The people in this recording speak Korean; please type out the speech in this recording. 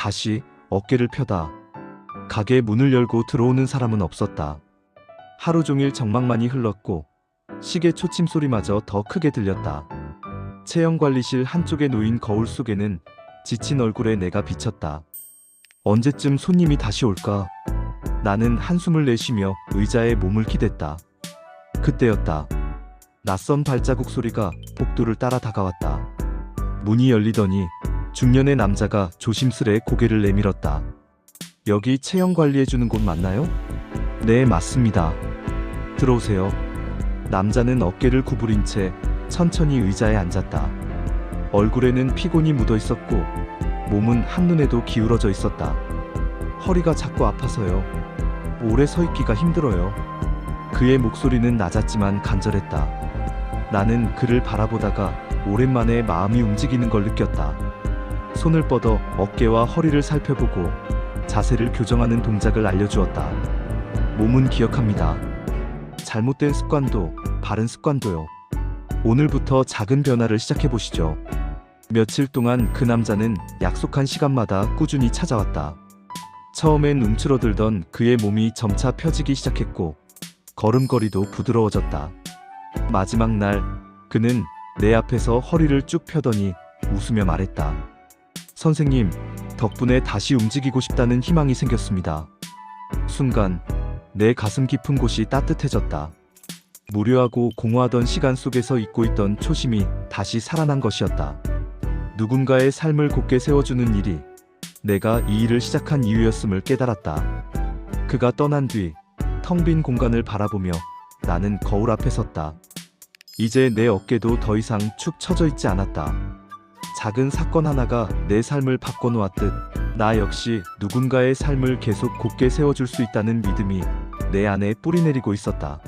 다시 어깨를 펴다. 가게 문을 열고 들어오는 사람은 없었다. 하루 종일 정막만이 흘렀고 시계 초침 소리마저 더 크게 들렸다. 체형 관리실 한쪽에 놓인 거울 속에는 지친 얼굴에 내가 비쳤다. 언제쯤 손님이 다시 올까? 나는 한숨을 내쉬며 의자에 몸을 기댔다. 그때였다. 낯선 발자국 소리가 복도를 따라 다가왔다. 문이 열리더니 중년의 남자가 조심스레 고개를 내밀었다. 여기 체형 관리해주는 곳 맞나요? 네, 맞습니다. 들어오세요. 남자는 어깨를 구부린 채 천천히 의자에 앉았다. 얼굴에는 피곤이 묻어 있었고 몸은 한눈에도 기울어져 있었다. 허리가 자꾸 아파서요. 오래 서 있기가 힘들어요. 그의 목소리는 낮았지만 간절했다. 나는 그를 바라보다가 오랜만에 마음이 움직이는 걸 느꼈다. 손을 뻗어 어깨와 허리를 살펴보고 자세를 교정하는 동작을 알려주었다. 몸은 기억합니다. 잘못된 습관도 바른 습관도요. 오늘부터 작은 변화를 시작해 보시죠. 며칠 동안 그 남자는 약속한 시간마다 꾸준히 찾아왔다. 처음엔 움츠러들던 그의 몸이 점차 펴지기 시작했고 걸음걸이도 부드러워졌다. 마지막 날 그는 내 앞에서 허리를 쭉 펴더니 웃으며 말했다. 선생님, 덕분에 다시 움직이고 싶다는 희망이 생겼습니다. 순간 내 가슴 깊은 곳이 따뜻해졌다. 무료하고 공허하던 시간 속에서 잊고 있던 초심이 다시 살아난 것이었다. 누군가의 삶을 곧게 세워주는 일이 내가 이 일을 시작한 이유였음을 깨달았다. 그가 떠난 뒤 텅 빈 공간을 바라보며 나는 거울 앞에 섰다. 이제 내 어깨도 더 이상 축 처져 있지 않았다. 작은 사건 하나가 내 삶을 바꿔놓았듯 나 역시 누군가의 삶을 계속 곧게 세워줄 수 있다는 믿음이 내 안에 뿌리내리고 있었다.